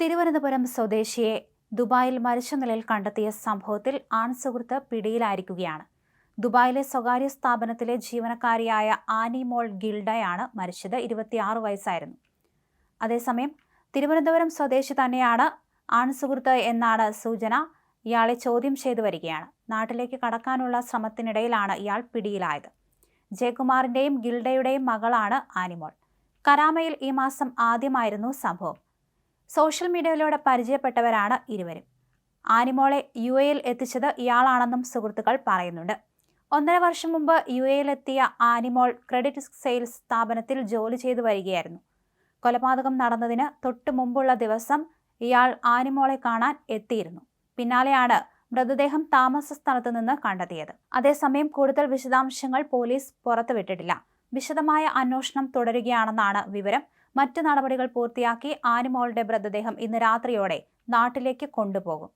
തിരുവനന്തപുരം സ്വദേശിയെ ദുബായിൽ മരിച്ച നിലയിൽ കണ്ടെത്തിയ സംഭവത്തിൽ ആൺ സുഹൃത്ത് പിടിയിലായിരിക്കുകയാണ്. ദുബായിലെ സ്വകാര്യ സ്ഥാപനത്തിലെ ജീവനക്കാരിയായ ആനിമോൾ ഗിൽഡയാണ് മരിച്ചത്. ഇരുപത്തിയാറ് വയസ്സായിരുന്നു. അതേസമയം തിരുവനന്തപുരം സ്വദേശി തന്നെയാണ് ആൺ സുഹൃത്ത് എന്നാണ് സൂചന. ഇയാളെ ചോദ്യം ചെയ്തു വരികയാണ്. നാട്ടിലേക്ക് കടക്കാനുള്ള ശ്രമത്തിനിടയിലാണ് ഇയാൾ പിടിയിലായത്. ജയകുമാറിന്റെയും ഗിൽഡയുടെയും മകളാണ് ആനിമോൾ കരാമയിൽ ഈ മാസം ആദ്യമായിരുന്നു സംഭവം. സോഷ്യൽ മീഡിയയിലൂടെ പരിചയപ്പെട്ടവരാണ് ഇരുവരും. ആനിമോളെ യു എയിൽ എത്തിച്ചത് ഇയാളാണെന്നും സുഹൃത്തുക്കൾ പറയുന്നുണ്ട്. ഒന്നര വർഷം മുമ്പ് യു എയിലെത്തിയ ആനിമോൾ ക്രെഡിറ്റ് സെയിൽസ് സ്ഥാപനത്തിൽ ജോലി ചെയ്തു വരികയായിരുന്നു. കൊലപാതകം നടന്നതിന് തൊട്ടു മുമ്പുള്ള ദിവസം ഇയാൾ ആനിമോളെ കാണാൻ എത്തിയിരുന്നു. പിന്നാലെയാണ് മൃതദേഹം താമസ സ്ഥലത്ത് നിന്ന് കണ്ടെത്തിയത്. അതേസമയം കൂടുതൽ വിശദാംശങ്ങൾ പോലീസ് പുറത്തുവിട്ടിട്ടില്ല. വിശദമായ അന്വേഷണം തുടരുകയാണെന്നാണ് വിവരം. മറ്റു നടപടികൾ പൂർത്തിയാക്കി ആനിമോളുടെ മൃതദേഹം ഇന്ന് രാത്രിയോടെ നാട്ടിലേക്ക് കൊണ്ടുപോകും.